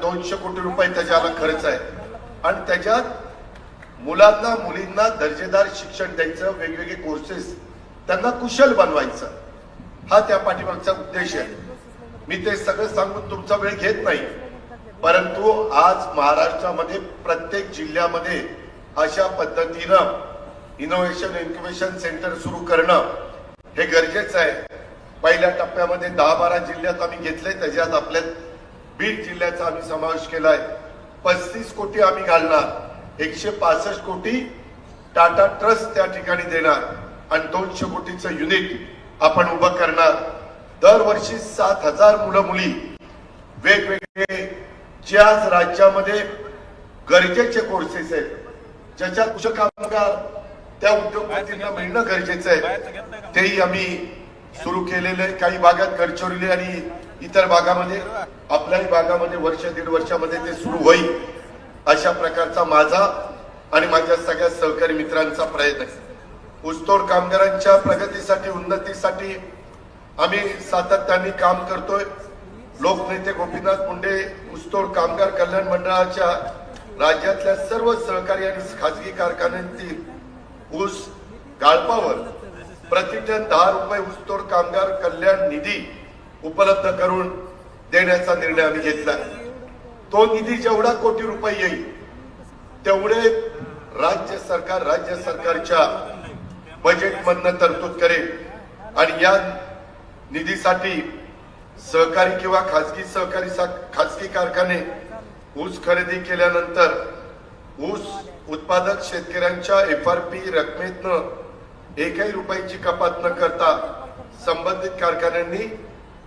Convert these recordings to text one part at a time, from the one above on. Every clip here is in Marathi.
दोनशे कोटी रुपये त्याच्याला खर्च आहे. आणि त्याच्यात मुलांना मुलींना दर्जेदार शिक्षण द्यायचं वेगवेगळे कोर्सेस त्यांना कुशल बनवायचं. हा त्या पाठीमागचा उद्देश आहे. मी ते सगळं सांगून तुमचा वेळ घेत नाही. परंतु आज महाराष्ट्रामध्ये प्रत्येक जिल्ह्यामध्ये अशा पद्धतीनं इनोव्हेशन इन्क्युबेशन सेंटर सुरू करणं हे गरजेचं आहे. पहिल्या टप्प्यामध्ये दहा बारा जिल्ह्यात आम्ही घेतले त्याच्यात आपल्या बीड जिल्ह्याचा आम्ही समावेश केलाय. पस्तीस कोटी आम्ही घालणार. एकशे पासष्ट कोटी टाटा ट्रस्ट त्या ठिकाणी देणार. आणि दोनशे कोटीचं युनिट आपण उभं करणार. दरवर्षी सात हजार मुलं मुली वेगवेगळे जे आज राज्यामध्ये गरजेचे कोर्सेस आहेत. ज्याच्यात कुशल कामगार त्या उद्योगपतींना मिळणं गरजेचं आहे. तेही आम्ही सुरू केलेले काही भागात गडचिरोली आणि इतर भागामध्ये आपल्याही भागामध्ये वर्ष दीड वर्षामध्ये ते सुरू होईल अशा प्रकारचा माझा आणि माझ्या सगळ्या सहकारी मित्रांचा प्रयत्न ऊसतोड कामगारांच्या प्रगतीसाठी उन्नतीसाठी आम्ही सातत्याने काम करतोय. लोकनेते गोपीनाथ मुंडे ऊसतोड कामगार कल्याण मंडळाच्या राज्यातल्या सर्व सहकारी आणि खाजगी कारखान्यांतील ऊस गाळपावर प्रतिटन दहा रुपये ऊसतोड कामगार कल्याण निधी उपलब्ध करून देण्याचा निर्णय आम्ही घेतला. तो निधी जेवढा कोटी रुपये येईल तेवढे राज्य सरकार राज्य सरकारच्या बजेटमधनं तरतूद करेल. आणि या निधीसाठी सहकारी किंवा खाजगी सहकारी सा- खाजगी कारखाने ऊस खरेदी केल्यानंतर ऊस उत्पादक शेतकऱ्यांच्या एफ आर पी रकमेतनं एकही रुपयाची कपात न करता संबंधित कारखान्यांनी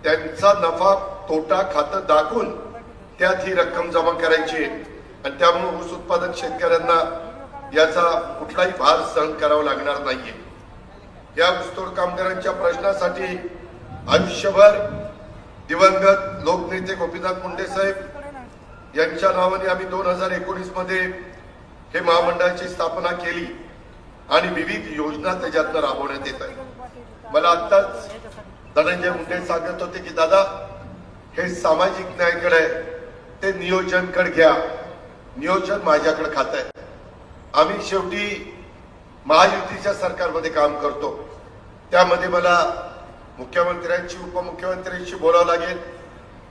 त्यांचा नफा तोटा खातं दाखवून त्यात ही रक्कम जमा करायची. आणि त्यामुळे ऊस उत्पादक शेतकऱ्यांना याचा कुठलाही भार सहन करावा लागणार नाहीये. या ऊसतोड कामगारांच्या प्रश्नासाठी आयुष्यभर दिवंगत लोकनेते गोपीनाथ मुंडे साहेब यांच्या नावाने आम्ही दोन हजार एकोणीसमध्ये हे महामंडळाची स्थापना केली. आणि विविध योजना त्याच्यातनं राबवण्यात येत आहे मला आत्ताच धनंजय मुंडे सांगत होते की दादा हे सामाजिक न्यायकडे ते नियोजनकडे घ्या. नियोजन माझ्याकडे खात आहे. आम्ही शेवटी महायुतीच्या सरकारमध्ये काम करतो. त्यामध्ये मला मुख्यमंत्र्यांची उपमुख्यमंत्र्यांशी बोलावं लागेल.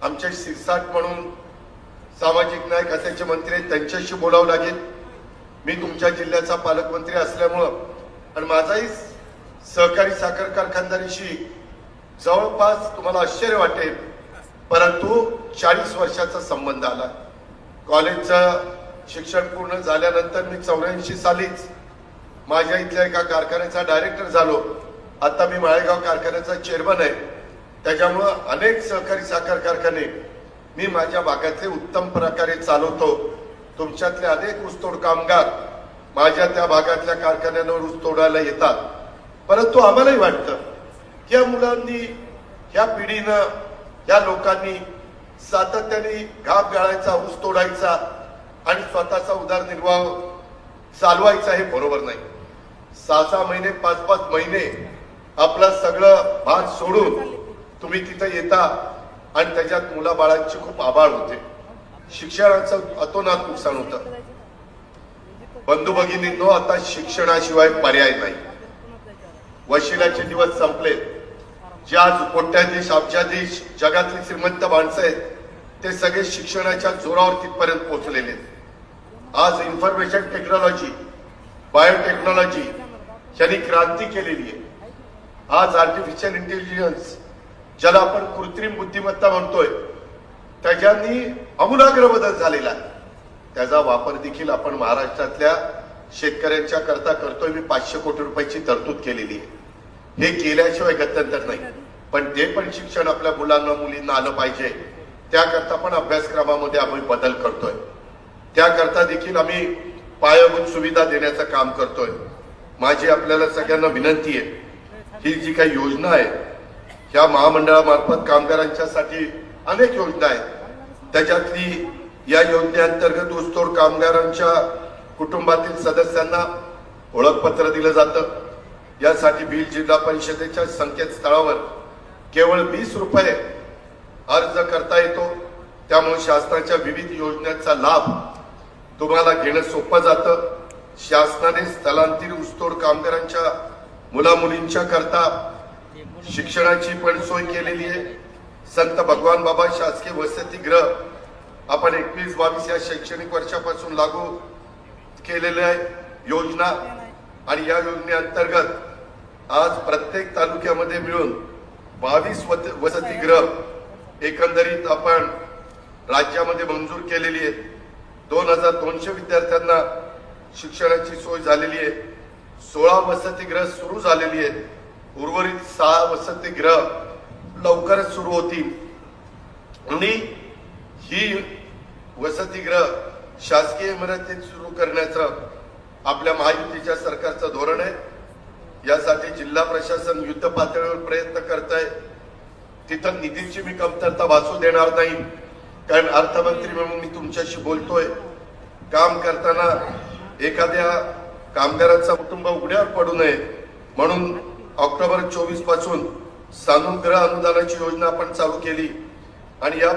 आमचे सिरसाट म्हणून सामाजिक न्याय खात्याचे मंत्री आहेत त्यांच्याशी बोलावं लागेल. मी तुमच्या जिल्ह्याचा पालकमंत्री असल्यामुळं आणि माझाही सहकारी साखर कारखानदारीशी जवळपास तुम्हाला आश्चर्य वाटेल परंतु चाळीस वर्षाचा संबंध आला. कॉलेजचं शिक्षण पूर्ण झाल्यानंतर मी चौऱ्याऐंशी सालीच माझ्या इथल्या एका कारखान्याचा डायरेक्टर झालो. आता मी माळेगाव कारखान्याचा चेअरमन आहे. त्याच्यामुळं अनेक सहकारी साखर कारखाने मी माझ्या भागातले उत्तम प्रकारे चालवतो. तुमच्यातले अनेक ऊसतोड कामगार माझ्या त्या भागातल्या कारखान्यांवर ऊस तोडायला येतात. परंतु आम्हालाही वाटतं या मुलांनी ह्या पिढीनं या लोकांनी सातत्याने घाप गाळायचा ऊस तोडायचा आणि स्वतःचा उदरनिर्वाह चालवायचा हे बरोबर नाही. सहा सहा महिने पाच पाच महिने आपलं सगळं भाग सोडून तुम्ही तिथं येता आणि त्याच्यात मुलाबाळांची खूप आभाळ होते. शिक्षणाचं अतोनात नुकसान होतं. बंधू भगिनींनो आता शिक्षणाशिवाय पर्याय नाही. वशिलाचे दिवस संपलेत. जे आज कोट्याधीश अब्जाधीश जगातली श्रीमंत माणसं आहेत ते सगळे शिक्षणाच्या जोरावर तिथपर्यंत पोहोचलेले आहेत. आज इन्फॉर्मेशन टेक्नॉलॉजी बायोटेक्नॉलॉजी यांनी क्रांती केलेली आहे. आज आर्टिफिशियल इंटेलिजन्स ज्याला आपण कृत्रिम बुद्धिमत्ता म्हणतोय त्याच्यानी आमूलाग्र बदल झालेला आहे. त्याचा वापर देखील आपण महाराष्ट्रातल्या शेतकऱ्यांच्या करता करतोय. मी पाचशे कोटी रुपयाची तरतूद केलेली आहे. हे केल्याशिवाय गत्यंतर नाही. पण ते पण शिक्षण आपल्या मुलांना मुलींना आलं पाहिजे त्याकरता पण अभ्यासक्रमामध्ये आम्ही बदल करतोय. त्याकरता देखील आम्ही पायाभूत सुविधा देण्याचं काम करतोय. माझी आपल्याला सगळ्यांना विनंती आहे ही जी काही योजना आहे ह्या महामंडळामार्फत कामगारांच्यासाठी अनेक योजना आहेत. त्याच्यातली या योजनेअंतर्गत ऊसतोड कामगारांच्या कुटुंबातील सदस्यांना ओळखपत्र दिलं जातं. यासाठी बीड जिल्हा परिषदेच्या संकेतस्थळावर केवळ वीस रुपये अर्ज करता येतो. त्यामुळे शासनाच्या विविध योजनांचा लाभ तुम्हाला घेणं सोपं जातं. शासनाने स्थलांतरित ऊसतोड कामगारांच्या मुलामुलींच्या करता शिक्षणाची पण सोय केलेली आहे. संत भगवान बाबा शासकीय वसतिगृह आपण एकवीस बावीस या शैक्षणिक वर्षापासून लागू केलेल्या आहे. योजना आणि या योजनेअंतर्गत आज प्रत्येक तालुक्यामध्ये मिळून बावीस वसतिगृह एकंदरीत आपण राज्यामध्ये मंजूर केलेली आहे. दोन हजार दोनशे विद्यार्थ्यांना शिक्षणाची सोय झालेली आहे. सोळा वसतिगृह सुरू झालेली आहेत. उर्वरित सहा वसतिगृह लवकरच सुरू होतील. आणि ही वसतिगृह शासकीय इमारतीत सुरू करण्याचं आपल्या महायुतीच्या सरकारचं धोरण आहे. यासाठी जिल्हा प्रशासन युद्ध पातळीवर प्रयत्न करत आहे तिथं निधीची मी कमतरता भासू देणार नाही. कारण अर्थमंत्री म्हणून मी तुमच्याशी बोलतोय. काम करताना एखाद्या कामगारांचा कुटुंब उघड्यावर पडू नये. म्हणून ऑक्टोबर चोवीसपासून सानुग्रह अनुदानाची योजना आपण चालू केली. आणि या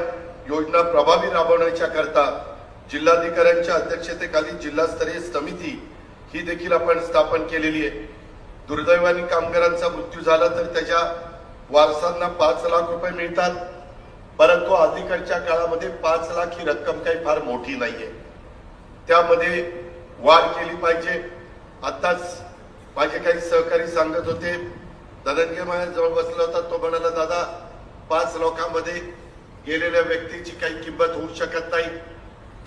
योजना प्रभावी राबवण्याच्या करता जिल्हाधिकाऱ्यांच्या अध्यक्षतेखाली जिल्हास्तरीय समिती ही देखील आपण स्थापन केलेली आहे. दुर्दैवाने कामगारांचा मृत्यू झाला तर त्याच्या वारसांना पाच लाख रुपये मिळतात. परंतु अलीकडच्या काळामध्ये पाच लाख ही रक्कम काही फार मोठी नाहीये. त्यामध्ये वाढ केली पाहिजे. आताच माझे काही सहकारी सांगत होते. धनंजय माझ्या बसला होता. तो म्हणाला दादा पाच लोकांमध्ये गेलेल्या व्यक्तीची काही किंमत होऊ शकत नाही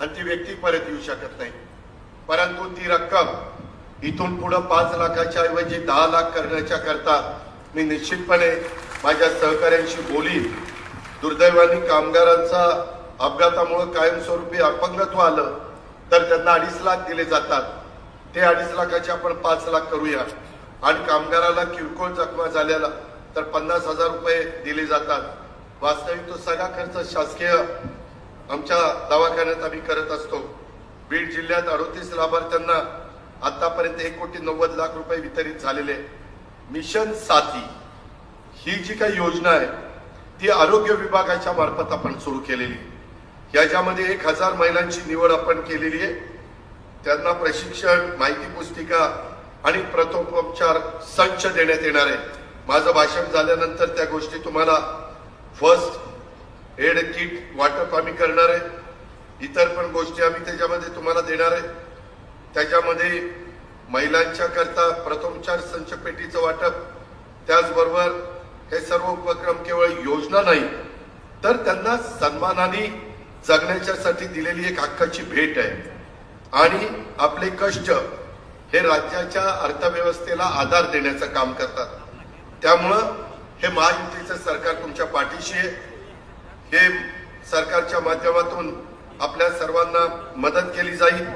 आणि ती व्यक्ती परत येऊ शकत नाही. परंतु ती रक्कम इथून पुढे पाच लाखाच्या ऐवजी दहा लाख करण्याच्या करता मी निश्चितपणे माझ्या सहकाऱ्यांशी बोलीन. दुर्दैवाने कामगारांचा अपघातामुळे कायमस्वरूपी अपंगत्व आलं तर त्यांना अडीच लाख दिले जातात. ते अडीच लाखाचे आपण पाच लाख करूया. आणि कामगाराला किरकोळ जखमा झाल्याला तर पन्नास हजार रुपये दिले जातात. वास्तविक तो सगळा खर्च शासकीय आमच्या दवाखान्यात आम्ही करत असतो. बीड जिल्ह्यात अडोतीस लाभार्थ्यांना आतापर्यंत एक कोटी नव्वद लाख रुपये वितरित झालेले मिशन साथी ही जी काही योजना आहे ती आरोग्य विभागाच्या मार्फत आपण सुरू केलेली याच्यामध्ये एक हजार महिलांची निवड आपण केलेली आहे. त्यांना प्रशिक्षण माहिती पुस्तिका आणि प्रथमोपचार संच देण्यात येणार आहे. माझं भाषण झाल्यानंतर त्या गोष्टी तुम्हाला फर्स्ट एड किट वाटप आम्ही करणार आहे. इतर पण गोष्टी आम्ही त्याच्यामध्ये तुम्हाला देणार आहे. त्याच्यामध्ये महिलांच्या करता प्रथमचार संच पेटीचं वाटप त्याचबरोबर हे सर्व उपक्रम केवळ योजना नाही तर त्यांना सन्मानाने जगण्याच्यासाठी दिलेली एक हक्काची भेट आहे. आणि आपले कष्ट हे राज्याच्या अर्थव्यवस्थेला आधार देण्याचं काम करतात. त्यामुळं हे महायुतीचं सरकार तुमच्या पाठीशी आहे. हे सरकारच्या माध्यमातून आपल्या सर्वांना मदत केली जाईल.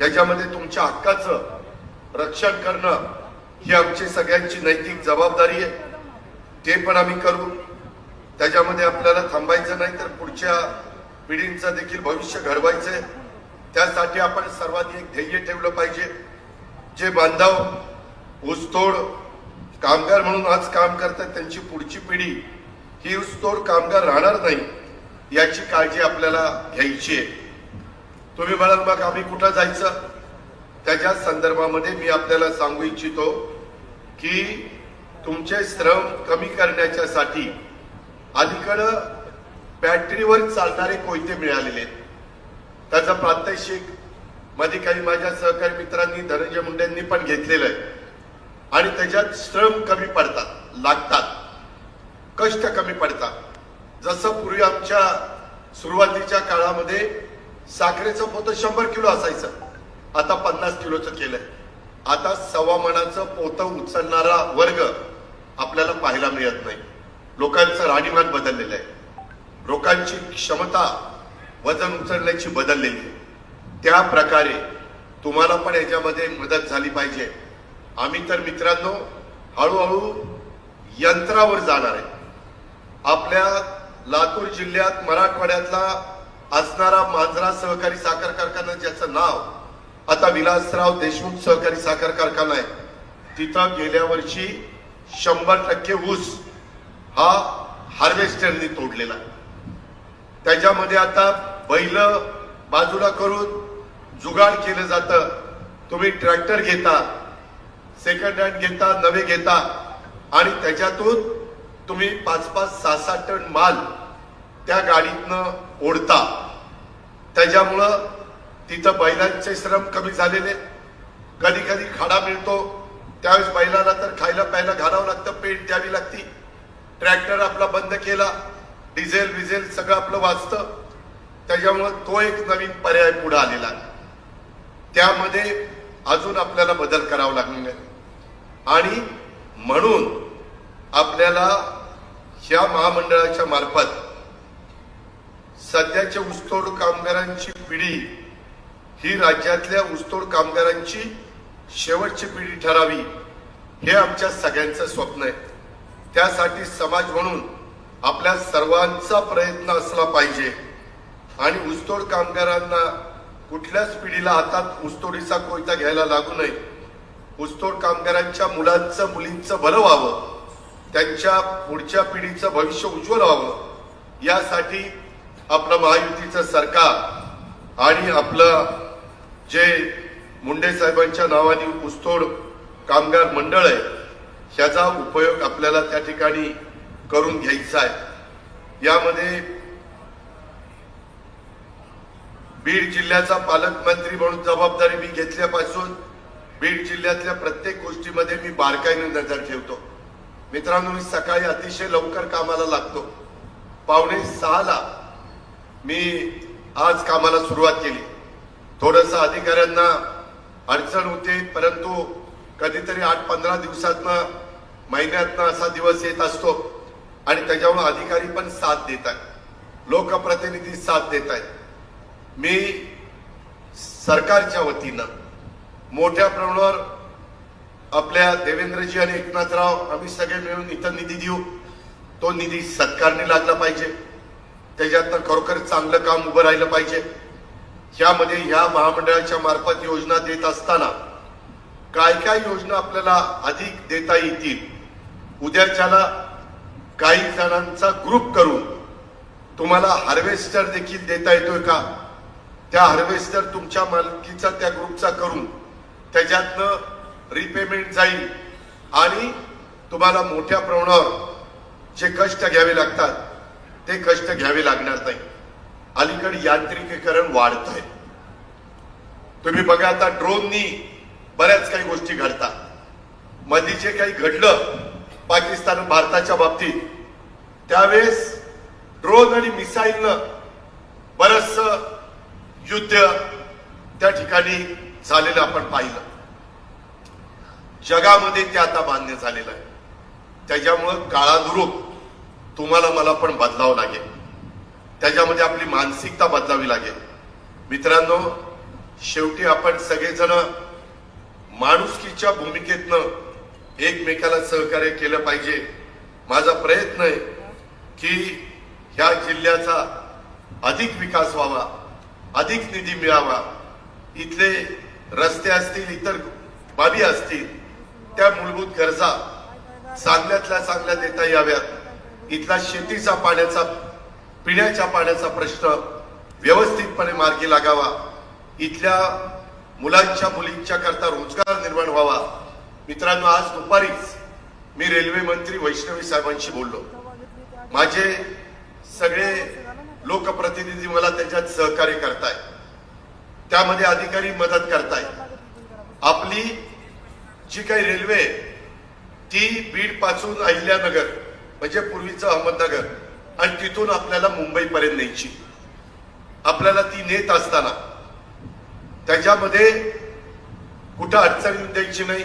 याच्यामध्ये तुमच्या हक्काचं रक्षण करणं ही आमची सगळ्यांची नैतिक जबाबदारी आहे. ते पण आम्ही करू. त्याच्यामध्ये आपल्याला थांबायचं नाही तर पुढच्या पिढींचं देखील भविष्य घडवायचंय. त्यासाठी आपण सर्वांनी एक ध्येय ठेवलं पाहिजे. जे बांधव ऊसतोड कामगार म्हणून आज काम करतात त्यांची पुढची पिढी ही ऊसतोड कामगार राहणार नाही याची काळजी आपल्याला घ्यायची आहे. तुम्ही म्हणाल मग आम्ही कुठं जायचं? त्याच्या संदर्भामध्ये मी आपल्याला सांगू इच्छितो की तुमचे श्रम कमी करण्याच्यासाठी अलीकडं बॅटरीवर चालणारे कोयते मिळालेले आहेत. त्याचं प्रात्यक्षिकमध्ये काही माझ्या सहकारी मित्रांनी धनंजय मुंडेंनी पण घेतलेलं आहे. आणि त्याच्यात श्रम कमी पडतात लागतात. कष्ट कमी पडतात. जसं पूर्वी आमच्या सुरुवातीच्या काळामध्ये साखरेचं पोतं शंभर किलो असायचं. आता पन्नास किलोचं केलंय. आता सव्वा मनाचं पोतं उचलणारा वर्ग आपल्याला पाहायला मिळत नाही. लोकांचं राणीमान बदललेलं आहे. लोकांची क्षमता वजन उचलण्याची बदललेली आहे. त्या प्रकारे तुम्हाला पण याच्यामध्ये मदत झाली पाहिजे. आम्ही तर मित्रांनो हळूहळू यंत्रावर जाणार आहे. आपल्या लातूर जिल्ह्यात मराठवाड्यातला असणारा मांजरा सहकारी साखर कारखाना ज्याचं नाव आता विलासराव देशमुख सहकारी साखर कारखाना आहे तिथं गेल्या वर्षी शंभर टक्के ऊस हा हार्वेस्टरनी तोडलेला त्याच्यामध्ये आता बैल बाजूला करून जुगाड केलं जातं. तुम्ही ट्रॅक्टर घेता सेकंड हँड घेता नवे घेता आणि त्याच्यातून तुम्ही पाच पाच सहा सहा टन माल त्या गाडीतनं ओढता. त्याच्यामुळं तिथं बैलांचे श्रम कमी झालेले. कधी कधी खाडा मिळतो. त्यावेळेस बैलाला तर खायला प्यायला घालावं लागतं पेंट द्यावी लागती. ट्रॅक्टर आपला बंद केला डिझेल विझेल सगळं आपलं वाचतं. त्याच्यामुळं तो एक नवीन पर्याय पुढे आलेला त्यामध्ये अजून आपल्याला बदल करावा लागणार आहे. आणि म्हणून आपल्याला ह्या महामंडळाच्या मार्फत सध्याच्या ऊसतोड कामगारांची पिढी ही राज्यातल्या ऊसतोड कामगारांची शेवटची पिढी ठरावी हे आमच्या सगळ्यांचं स्वप्न आहे. त्यासाठी समाज म्हणून आपल्या सर्वांचा प्रयत्न असला पाहिजे. आणि ऊसतोड कामगारांना कुठल्याच पिढीला हातात ऊसतोडीचा कोयता घ्यायला लागू नये. ऊसतोड कामगारांच्या मुलांचं मुलींचं भलं व्हावं. त्यांच्या पुढच्या पिढीचं भविष्य उज्ज्वल व्हावं. यासाठी आपलं महायुतीचं सरकार आणि आपलं जे मुंडे साहेबांच्या नावाने ऊसतोड कामगार मंडळ आहे ह्याचा उपयोग आपल्याला त्या ठिकाणी करून घ्यायचा आहे. यामध्ये बीड जिल्ह्याचा पालकमंत्री म्हणून जबाबदारी मी घेतल्यापासून बीड जिल्ह्यातल्या प्रत्येक गोष्टीमध्ये मी बारकाईने नजर ठेवतो. मित्रांनो मी सकाळी अतिशय लवकर कामाला लागतो. पावणे सहाला मी आज कामाला सुरुवात केली. थोडस अधिकाऱ्यांना अडचण होते परंतु कधीतरी आठ पंधरा दिवसातनं महिन्यातनं असा दिवस येत असतो आणि त्याच्यामुळे अधिकारी पण साथ देत आहेत. लोकप्रतिनिधी साथ देत आहेत. मी सरकारच्या वतीनं मोठ्या प्रमाणावर आपल्या देवेंद्रजी आणि एकनाथराव आम्ही सगळे मिळून इथं निधी देऊ. तो निधी सरकारने लागला पाहिजे. त्याच्यातनं खरोखर चांगलं काम उभं राहिलं पाहिजे. यामध्ये ह्या महामंडळाच्या मार्फत योजना देत असताना काय काय योजना आपल्याला अधिक देता येतील उद्याच्याला काही जणांचा ग्रुप करून तुम्हाला हार्वेस्टर देखील देता येतोय का? त्या हार्वेस्टर तुमच्या मालकीचा त्या ग्रुपचा करून त्याच्यातनं रिपेमेंट जाईल आणि तुम्हाला मोठ्या प्रमाणावर जे कष्ट घ्यावे लागतात ते कष्ट घ्यावे लागणार नाही. अलीकडे यांत्रिकीकरण वाढत आहे तुम्ही बघा आता ड्रोननी बऱ्याच काही गोष्टी घडतात. मध्ये जे काही घडलं पाकिस्तान भारताच्या बाबतीत. त्यावेळेस ड्रोन आणि मिसाईलनं बरच युद्ध त्या ठिकाणी झालेलं आपण पाहिलं. जगामध्ये ते आता मान्य झालेलं आहे. त्याच्यामुळं काळानुरूप तुम्हाला मला पण बदलावं लागेल. त्याच्यामध्ये आपली मानसिकता बदलावी लागेल. मित्रांनो शेवटी आपण सगळेजण माणुसकीच्या भूमिकेतनं एकमेकाला सहकार्य केलं पाहिजे. माझा प्रयत्न आहे की ह्या जिल्ह्याचा अधिक विकास व्हावा अधिक निधी मिळावा. इथले रस्ते असतील इतर बाबी असतील त्या मूलभूत गरजा चांगल्यातल्या चांगल्या देता याव्यात. इथला शेतीचा पाण्याचा पिण्याच्या पाण्याचा प्रश्न व्यवस्थितपणे मार्गी लागावा. इथल्या मुलांच्या मुलींच्या करता रोजगार निर्माण व्हावा. मित्रांनो आज दुपारीच मी रेल्वे मंत्री वैष्णवी साहेबांशी बोललो. माझे सगळे लोकप्रतिनिधी मला त्याच्यात सहकार्य करताय. त्यामध्ये अधिकारी मदत करताय. आपली जी काही रेल्वे आहे, ती बीडपासून अहिल्यानगर म्हणजे पूर्वीचं अहमदनगर. आणि तिथून आपल्याला मुंबईपर्यंत न्यायची. आपल्याला ती नेत असताना. त्याच्यामध्ये कुठं अडचण येऊन द्यायची नाही.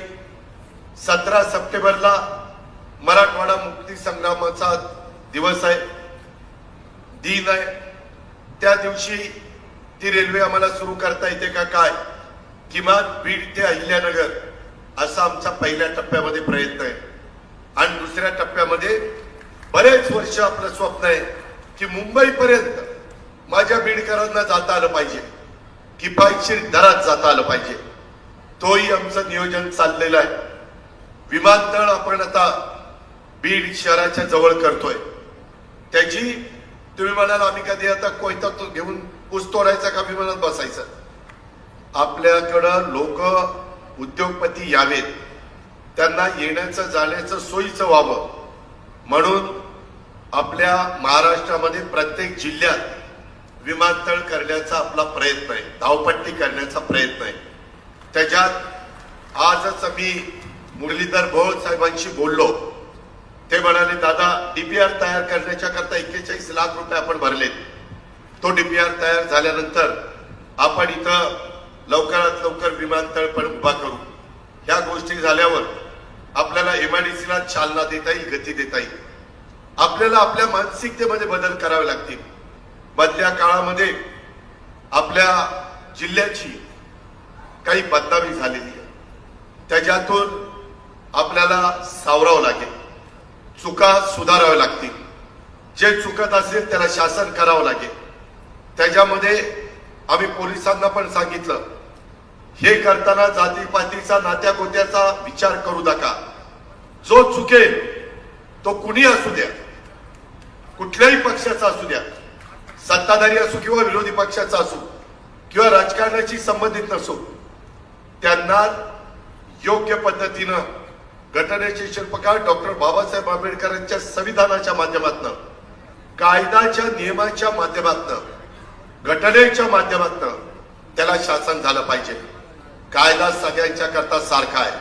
सतरा सप्टेंबरला मराठवाडा मुक्ती संग्रामाचा दिवस आहे. दिन आहे. त्या दिवशी ती रेल्वे आम्हाला सुरू करता येते का काय? किमान बीड ते अहिल्यानगर असा आमचा पहिल्या टप्प्यामध्ये प्रयत्न आहे. आणि दुसऱ्या टप्प्यामध्ये बरेच वर्ष आपलं स्वप्न आहे की मुंबईपर्यंत माझ्या बीडकरांना जाता आलं पाहिजे. किफायतशीर दरात जाता आलं पाहिजे. तोही आमचं नियोजन चाललेलं आहे. विमानतळ आपण आता बीड शहराच्या जवळ करतोय. त्याची तुम्ही म्हणाल आम्ही कधी आता कोयता तो घेऊन ऊस तोडायचा का विमानात बसायचं? आपल्याकडं लोक उद्योगपती यावेत. त्यांना येण्याचं जाण्याचं सोयीचं व्हावं. म्हणून आपल्या महाराष्ट्रामध्ये प्रत्येक जिल्ह्यात विमानतळ करण्याचा आपला प्रयत्न आहे धावपट्टी करण्याचा प्रयत्न आहे. त्याच्यात आजच मी मुरलीधर भोळ साहेबांशी बोललो. ते म्हणाले दादा डीपीआर तयार करण्याच्या करता एक्केचाळीस लाख रुपये आपण भरलेत. तो डीपीआर तयार झाल्यानंतर आपण इथं लवकरात लवकर विमानतळ पण उभा करू. ह्या गोष्टी झाल्यावर आपल्याला एमआयडीसीला चालना देता येईल गती देता येईल. आपल्याला आपल्या मानसिकतेमध्ये बदल करावे लागतील. मधल्या काळामध्ये आपल्या जिल्ह्याची काही बदनामी झालेली आहे. त्याच्यातून आपल्याला सावरावं लागेल. चुका सुधाराव्या लागतील. जे चुकत असेल त्याला शासन करावं लागेल. त्याच्यामध्ये आम्ही पोलिसांना पण सांगितलं हे करताना जातीपातीचा नात्या गोत्याचा विचार करू नका. जो चुकेल तो कुणी असू द्या. कुठल्याही पक्षाचा असू द्या. सत्ताधारी असू किंवा विरोधी पक्षाचा असू किंवा राजकारणाशी संबंधित नसो त्यांना योग्य पद्धतीनं घटनेचे शिल्पकार डॉक्टर बाबासाहेब आंबेडकरांच्या संविधानाच्या माध्यमातून कायदाच्या नियमाच्या माध्यमातून घटनेच्या माध्यमातून त्याला शासन झालं पाहिजे. कायदा सगळ्यांच्या करता सारखा आहे.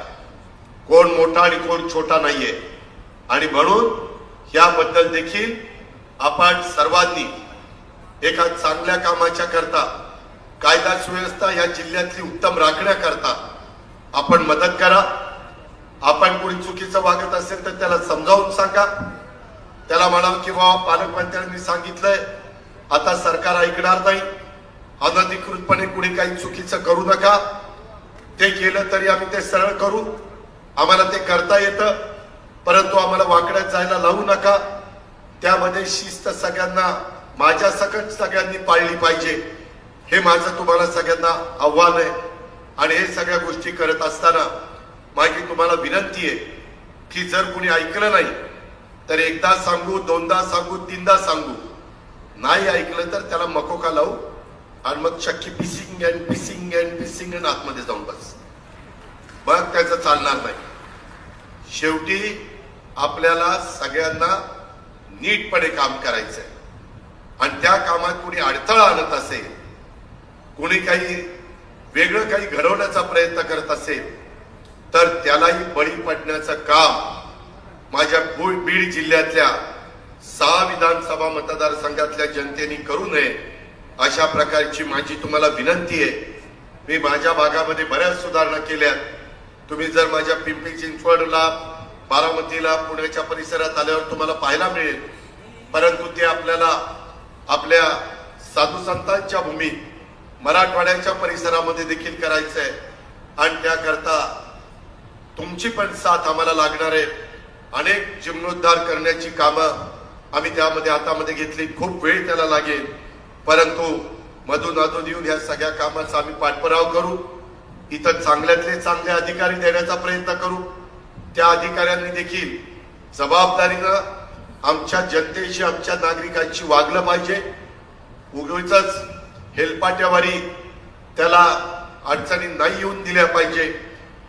कोण मोठा आणि कोण छोटा नाहीये. आणि म्हणून याबद्दल देखील आपण सर्वांनी एका चांगल्या कामाच्या करता कायदा सुव्यवस्था या जिल्ह्यातली उत्तम राखण्याकरता आपण मदत करा. आपण कोणी चुकीचं वागत असेल तर त्याला समजावून सांगा. त्याला म्हणाल की बाबा पालकमंत्र्यांनी सांगितलंय. आता सरकार ऐकणार नाही. अनधिकृतपणे कुणी काही चुकीचं करू नका. ते केलं तरी आम्ही ते सरळ करू. आम्हाला ते करता येतं. परंतु आम्हाला वाकड्यात जायला लावू नका. त्यामध्ये शिस्त सगळ्यांना माझ्या सकट सगळ्यांनी पाळली पाहिजे. हे माझं तुम्हाला सगळ्यांना आव्हान आहे. आणि हे सगळ्या गोष्टी करत असताना माझी तुम्हाला विनंती आहे की जर कुणी ऐकलं नाही तर एकदा सांगू दोनदा सांगू तीनदा सांगू. नाही ऐकलं तर त्याला मकोका लावू. आणि मग चक्की पिसिंग अँड पिसिंग अँड पिसिंग अँड आतमध्ये जाऊन बस. मग त्याचं चालणार नाही. शेवटी आपल्याला सगळ्यांना नीटपणे काम करायचंय. आणि त्या कामात कुणी अडथळा आणत असेल कुणी काही वेगळं काही घडवण्याचा प्रयत्न करत असेल तर त्यालाही बळी पडण्याचं काम माझ्या बीड जिल्ह्यातल्या सहा विधानसभा मतदारसंघातल्या जनतेने करू नये. अशा प्रकारची माझी तुम्हाला विनंती आहे. मी माझ्या भागामध्ये बऱ्याच सुधारणा केल्या. तुम्ही जर माझ्या पिंपरी चिंचवडला बारामतीला पुण्याच्या परिसरात आल्यावर तुम्हाला पाहायला मिळेल. परंतु ते आपल्याला आपल्या साधू संतांच्या भूमीत मराठवाड्याच्या परिसरामध्ये देखील करायचं आहे आणि त्याकरता तुमची पण साथ आम्हाला लागणार आहे. अनेक जीर्णोद्धार करण्याची कामं आम्ही त्यामध्ये हातामध्ये घेतली. खूप वेळ त्याला लागेल. परंतु मधून अधून येऊन या सगळ्या कामाचा आम्ही पाठपुरावा करू. इथं चांगल्यातले चांगले अधिकारी देण्याचा प्रयत्न करू. त्या अधिकाऱ्यांनी देखील जबाबदारीनं आमच्या जनतेशी आमच्या नागरिकांशी वागलं पाहिजे. उगीच हेलपाट्यावारी त्याला अडचणी नाही येऊन दिल्या पाहिजे.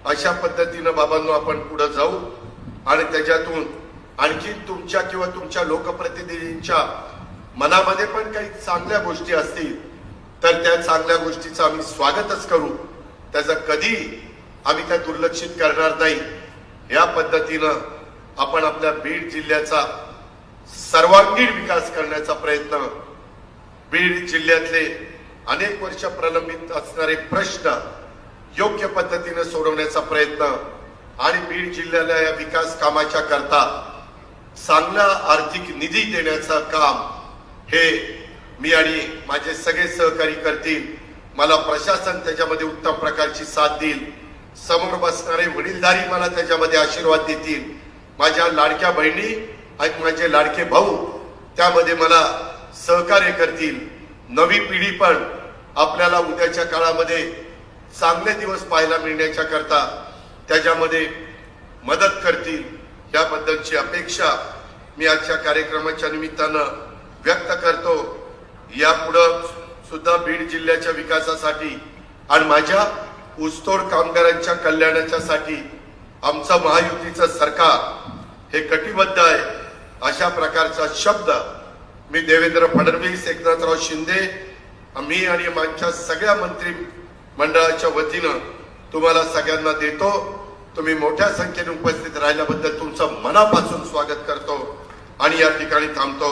अशा पद्धतीनं बाबांनो आपण पुढे जाऊ. आणि त्याच्यातून आणखी तुमच्या किंवा तुमच्या लोकप्रतिनिधींच्या मनामध्ये पण काही चांगल्या गोष्टी असतील तर त्या चांगल्या गोष्टीचं आम्ही स्वागतच करू. त्याचं कधी आम्ही त्या दुर्लक्षित करणार नाही. या पद्धतीनं आपण आपल्या बीड जिल्ह्याचा सर्वांगीण विकास करण्याचा प्रयत्न बीड जिल्ह्यातले अनेक वर्ष प्रलंबित असणारे प्रश्न योग्य पद्धतीनं सोडवण्याचा प्रयत्न आणि बीड जिल्ह्याला या विकास कामाच्या करता चांगला आर्थिक निधी देण्याचं काम हे मी आणि माझे सगळे सहकारी करतील. मला प्रशासन त्याच्यामध्ये उत्तम प्रकारची साथ देईल. समोर बसणारे वडीलधारी मला त्याच्यामध्ये आशीर्वाद देतील. माझ्या लाडक्या बहिणी आणि माझे लाडके भाऊ त्यामध्ये मला सहकार्य करतील. नवी पिढी पण आपल्याला उद्याच्या काळामध्ये चांगले दिवस पाहायला मिळण्याच्या करता त्याच्यामध्ये मदत करतील. याबद्दलची अपेक्षा मी आजच्या कार्यक्रमाच्या निमित्तानं व्यक्त करतो. यापुढं सुद्धा बीड जिल्ह्याच्या विकासासाठी आणि माझ्या ऊसतोड कामगारांच्या कल्याणाच्या साठी आमचं महायुतीचं सरकार हे कटिबद्ध आहे. अशा प्रकारचा शब्द मी देवेंद्र फडणवीस एकनाथराव शिंदे मी आणि माझ्या सगळ्या मंत्री मंडळाच्या वतीनं तुम्हाला सगळ्यांना देतो. तुम्ही मोठ्या संख्येने उपस्थित राहिल्याबद्दल तुमचं मनापासून स्वागत करतो आणि या ठिकाणी थांबतो.